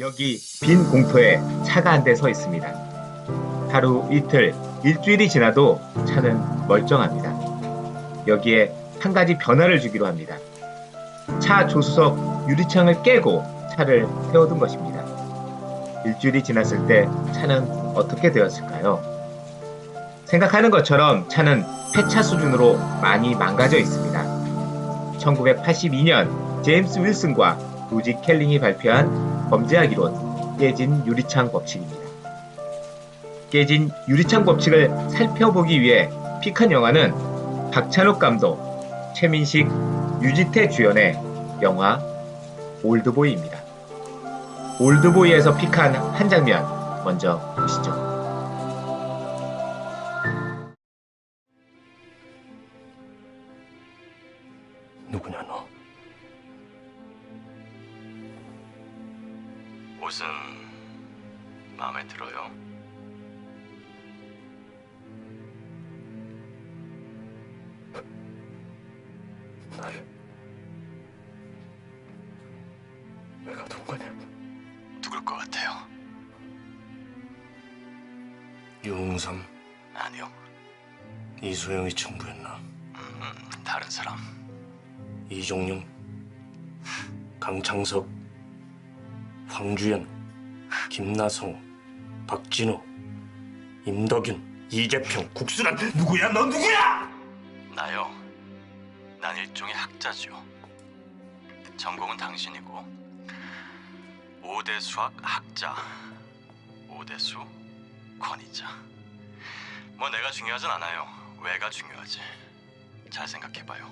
여기 빈 공터에 차가 한 대 서 있습니다. 하루 이틀, 일주일이 지나도 차는 멀쩡합니다. 여기에 한 가지 변화를 주기로 합니다. 차 조수석 유리창을 깨고 차를 세워둔 것입니다. 일주일이 지났을 때 차는 어떻게 되었을까요? 생각하는 것처럼 차는 폐차 수준으로 많이 망가져 있습니다. 1982년 제임스 윌슨과 로지 켈링이 발표한 이론 깨진 유리창 법칙입니다. 깨진 유리창 법칙을 살펴보기 위해 픽한 영화는 박찬욱 감독, 최민식, 유지태 주연의 영화 올드보이입니다. 올드보이에서 픽한 한 장면 먼저 보시죠. 옷은 마음에 들어요. 날 가둔 거냐? 누굴 것 같아요? 유흥삼 아니요. 이소영이 청부했나? 음, 다른 사람. 이종용 강창석 황주연 김나성 박진호 임덕윤 이재평 국수란 누구야 너 누구야? 나요. 난 일종의 학자죠. 전공은 당신이고. 5대 수학 학자. 5대 수 권위자. 뭐 내가 중요하진 않아요. 왜가 중요하지. 잘 생각해봐요.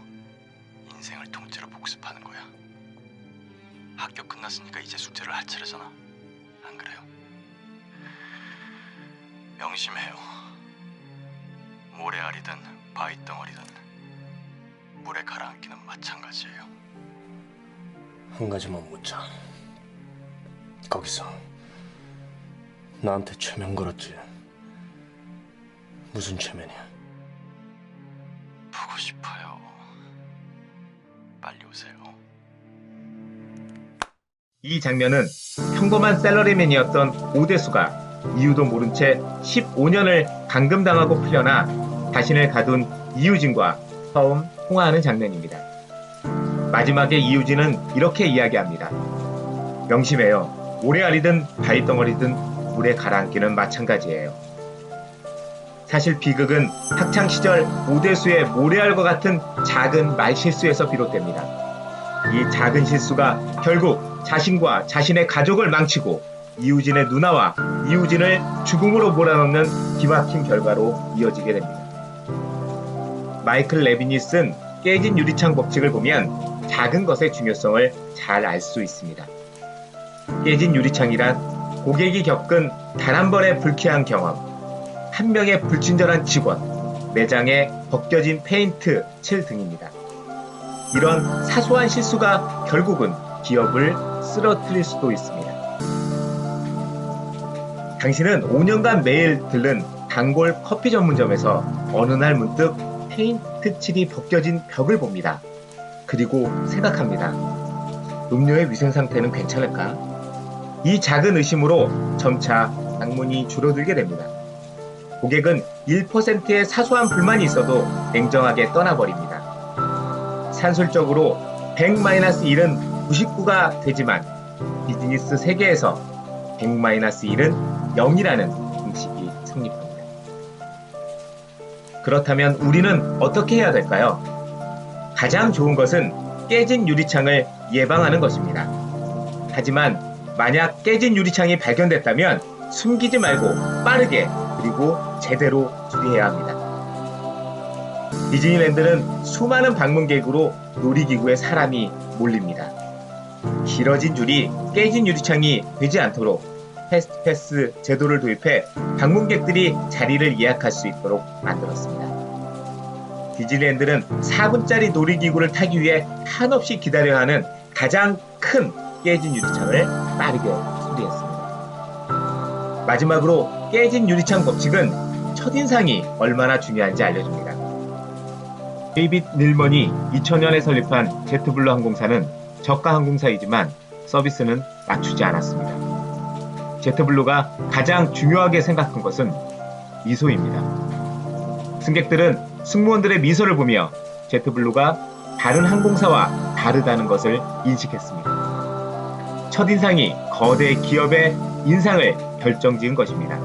인생을 통째로 복습하는 거야. 학교 끝났으니까 이제 숙제를 할 차례잖아. 안 그래요? 명심해요. 모래알이든 바위덩어리든 물에 가라앉기는 마찬가지예요. 한 가지만 묻자 거기서 나한테 최면 걸었지 무슨 최면이야 보고 싶어요. 빨리 오세요. 이 장면은 평범한 셀러리맨이었던 오대수가 이유도 모른 채 15년을 감금당하고 풀려나 자신을 가둔 이유진과 처음 통화하는 장면입니다. 마지막에 이유진은 이렇게 이야기합니다. 명심해요. 모래알이든 바위덩어리든 물에 가라앉기는 마찬가지예요. 사실 비극은 학창 시절 오대수의 모래알과 같은 작은 말실수에서 비롯됩니다. 이 작은 실수가 결국 자신과 자신의 가족을 망치고 이우진의 누나와 이우진을 죽음으로 몰아넣는 기막힌 결과로 이어지게 됩니다. 마이클 레빈이 쓴 깨진 유리창 법칙을 보면 작은 것의 중요성을 잘 알 수 있습니다. 깨진 유리창이란 고객이 겪은 단 한 번의 불쾌한 경험, 한 명의 불친절한 직원, 매장에 벗겨진 페인트, 칠 등입니다. 이런 사소한 실수가 결국은 기업을 쓰러뜨릴 수도 있습니다. 당신은 5년간 매일 들른 단골 커피 전문점에서 어느 날 문득 페인트 칠이 벗겨진 벽을 봅니다. 그리고 생각합니다. 음료의 위생 상태는 괜찮을까? 이 작은 의심으로 점차 방문이 줄어들게 됩니다. 고객은 1%의 사소한 불만이 있어도 냉정하게 떠나버립니다. 산술적으로 100-1은 99가 되지만 비즈니스 세계에서 100-1은 0이라는 공식이 성립합니다. 그렇다면 우리는 어떻게 해야 될까요? 가장 좋은 것은 깨진 유리창을 예방하는 것입니다. 하지만 만약 깨진 유리창이 발견됐다면 숨기지 말고 빠르게 그리고 제대로 수리해야 합니다. 디즈니랜드는 수많은 방문객으로 놀이기구에 사람이 몰립니다. 길어진 줄이 깨진 유리창이 되지 않도록 패스트패스 제도를 도입해 방문객들이 자리를 예약할 수 있도록 만들었습니다. 디즈니랜드는 4분짜리 놀이기구를 타기 위해 한없이 기다려야 하는 가장 큰 깨진 유리창을 빠르게 수리했습니다. 마지막으로 깨진 유리창 법칙은 첫인상이 얼마나 중요한지 알려줍니다. 데이빗 닐먼이 2000년에 설립한 제트블루 항공사는 저가 항공사이지만 서비스는 낮추지 않았습니다. 제트블루가 가장 중요하게 생각한 것은 미소입니다. 승객들은 승무원들의 미소를 보며 제트블루가 다른 항공사와 다르다는 것을 인식했습니다. 첫인상이 거대 기업의 인상을 결정지은 것입니다.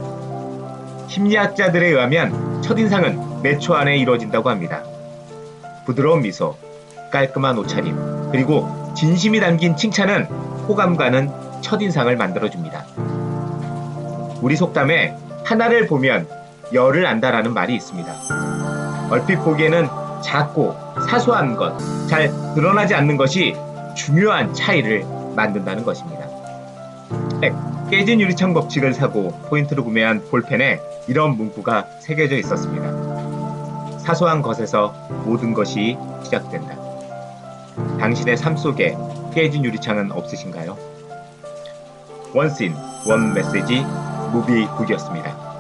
심리학자들에 의하면 첫인상은 몇 초 안에 이루어진다고 합니다. 부드러운 미소, 깔끔한 옷차림, 그리고 진심이 담긴 칭찬은 호감가는 첫인상을 만들어줍니다. 우리 속담에 하나를 보면 열을 안다라는 말이 있습니다. 얼핏 보기에는 작고 사소한 것, 잘 드러나지 않는 것이 중요한 차이를 만든다는 것입니다. 네, 깨진 유리창 법칙을 사고 포인트로 구매한 볼펜에 이런 문구가 새겨져 있었습니다. 사소한 것에서 모든 것이 시작된다. 당신의 삶 속에 깨진 유리창은 없으신가요? 원씬, 원 메시지, 무비북이었습니다.